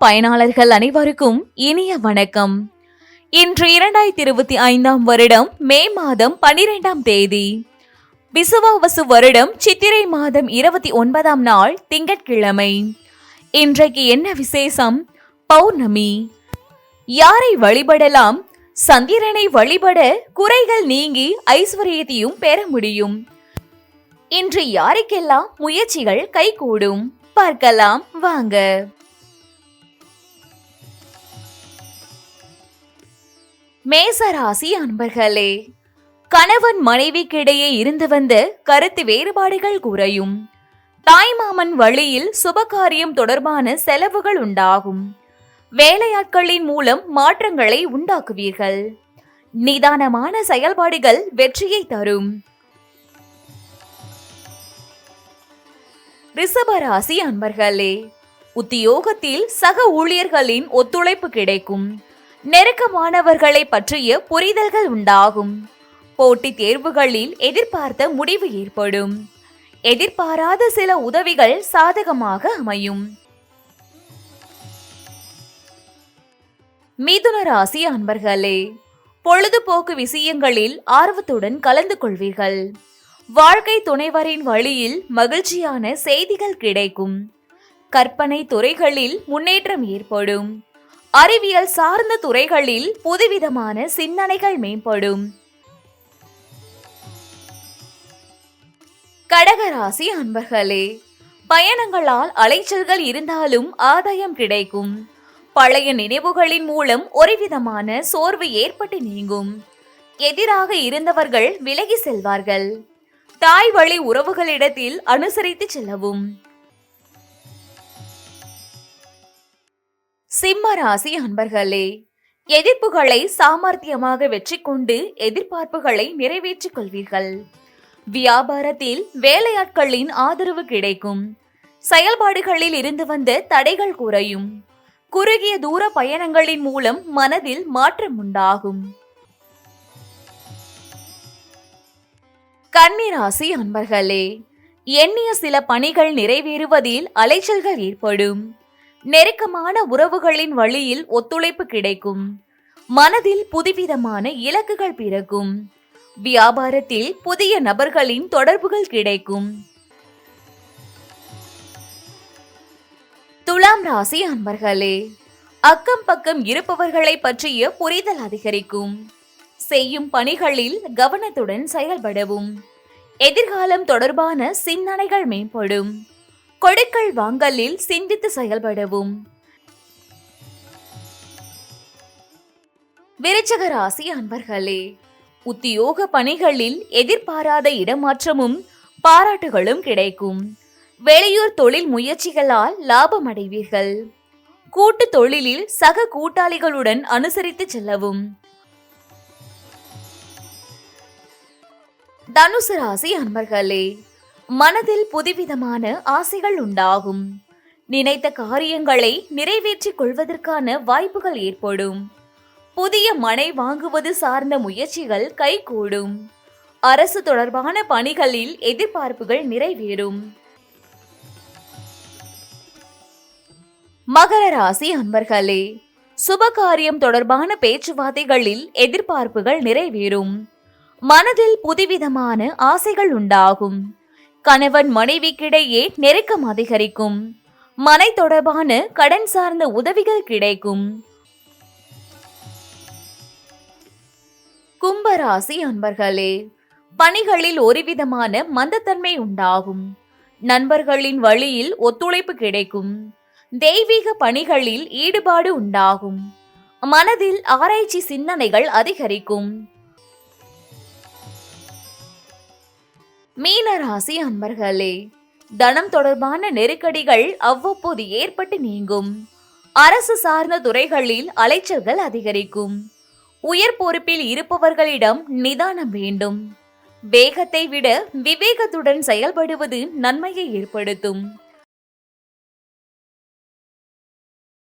பயனாளர்கள் அனைவருக்கும் இனிய வணக்கம். இன்று இரண்டாயிரத்தி இருபத்தி ஐந்தாம் வருடம் மே மாதம் பனிரெண்டாம் தேதி. விசுவாவசு வருடம் சித்திரை மாதம் இருபத்தி ஒன்பதாம் நாள் திங்கட்கிழமை. இன்றைக்கு என்ன விசேஷம்? பௌர்ணமி. யாரை வழிபடலாம்? சந்திரனை வழிபட குறைகள் நீங்கி ஐஸ்வர்யத்தையும் பெற முடியும். இன்று யாருக்கெல்லாம் முயற்சிகள் கைகூடும்? பார்க்கலாம் வாங்க. மேசராசி அன்பர்களே கணவன் மனைவிக்கிடையே இருந்து வந்த கருத்து வேறுபாடுகள் குறையும். தாய்மாமன் வழியில் சுபகாரியம் தொடர்பான செலவுகள் உண்டாகும். வேலையாட்களின் மூலம் மாற்றங்களை உண்டாக்குவீர்கள். நிதானமான செயல்பாடுகள் வெற்றியை தரும். ரிஷபராசி அன்பர்களே உத்தியோகத்தில் சக ஊழியர்களின் ஒத்துழைப்பு கிடைக்கும். நெருக்கமானவர்களை பற்றிய புரிதல்கள் உண்டாகும். போட்டி தேர்வுகளில் எதிர்பார்த்த முடிவு ஏற்படும். எதிர்பாராத சில உதவிகள் சாதகமாக அமையும். மிதுன ராசி அன்பர்களே பொழுதுபோக்கு விஷயங்களில் ஆர்வத்துடன் கலந்து கொள்வீர்கள். வாழ்க்கை துணைவரின் வழியில் மகிழ்ச்சியான செய்திகள் கிடைக்கும். கற்பனை துறைகளில் முன்னேற்றம் ஏற்படும். அறிவியல் சார்ந்த துறைகளில் புதுவிதமான சிந்தனைகள் மேம்படும். கடகராசி அன்பர்களே பயணங்களால் அலைச்சல்கள் இருந்தாலும் ஆதாயம் கிடைக்கும். பழைய நினைவுகளின் மூலம் ஒருவிதமான சோர்வு ஏற்பட்டு நீங்கும். எதிராக இருந்தவர்கள் விலகி செல்வார்கள். தாய் வழி உறவுகளிடத்தில் அனுசரித்து செல்லவும். சிம்ம ராசி அன்பர்களே எதிர்ப்புகளை சாமர்த்தியமாக வெற்றி கொண்டு எதிர்பார்ப்புகளை நிறைவேற்றிக் கொள்வீர்கள். வியாபாரத்தில் வேலையாட்களின் ஆதரவு கிடைக்கும். செயல்பாடுகளில் இருந்து வந்த தடைகள் குறையும். குறுகிய தூர பயணங்களின் மூலம் மனதில் மாற்றம் உண்டாகும். கன்னிராசி அன்பர்களே எண்ணிய சில பணிகள் நிறைவேறுவதில் அலைச்சல்கள் ஏற்படும். நெருக்கமான உறவுகளின் வழியில் ஒத்துழைப்பு கிடைக்கும். மனதில் புதுவிதமான இலக்குகள் பிறக்கும். வியாபாரத்தில் புதிய நபர்களின் தொடர்புகள் கிடைக்கும். துலாம் ராசி அன்பர்களே அக்கம் பக்கம் இருப்பவர்களை பற்றிய புரிதல் அதிகரிக்கும். செய்யும் பணிகளில் கவனத்துடன் செயல்படவும். எதிர்காலம் தொடர்பான சிந்தனைகள் மேம்படும். கொடுக்கல் வாங்கலில் சிந்தித்து செயல்படவும். விருச்சக ராசி அன்பர்களே உத்தியோக பணிகளில் எதிர்பாராத இடமாற்றமும் பாராட்டுகளும் கிடைக்கும். வெளியூர் தொழில் முயற்சிகளால் லாபம் அடைவீர்கள் கூட்டு தொழிலில் சக கூட்டாளிகளுடன் அனுசரித்து செல்லவும். தனுசு ராசி அன்பர்களே மனதில் புதுவிதமான ஆசைகள் உண்டாகும். நினைத்த காரியங்களை நிறைவேற்றிக் கொள்வதற்கான வாய்ப்புகள் ஏற்படும். புதிய மனை வாங்குவது சார்ந்த முயற்சிகள் கைகூடும். அரசு தொடர்பான பணிகளில் எதிர்பார்ப்புகள் நிறைவேறும். மகர ராசி அன்பர்களே சுபகாரியம் தொடர்பான பேச்சுவார்த்தைகளில் எதிர்பார்ப்புகள் நிறைவேறும். மனதில் புதுவிதமான ஆசைகள் உண்டாகும். கணவன் மனைவிக்கிடையே நெருக்கம் அதிகரிக்கும். மனை தொடர்பான கடன் சார்ந்த உதவிகள் கிடைக்கும். கும்பராசி அன்பர்களே பணிகளில் ஒருவிதமான மந்தத்தன்மை உண்டாகும். நண்பர்களின் வழியில் ஒத்துழைப்பு கிடைக்கும். தெய்வீக பணிகளில் ஈடுபாடு உண்டாகும். மனதில் ஆராய்ச்சி சிந்தனைகள் அதிகரிக்கும். மீனராசி அன்பர்களே தனம் தொடர்பான நெருக்கடிகள் அவ்வப்போது ஏற்பட்டு நீங்கும். அரசு சார்ந்த துறைகளில் அலைச்சல்கள் அதிகரிக்கும். உயர் பொறுப்பில் இருப்பவர்களிடம் நிதானம் வேண்டும். வேகத்தை விட விவேகத்துடன் செயல்படுவது நன்மையை ஏற்படுத்தும்.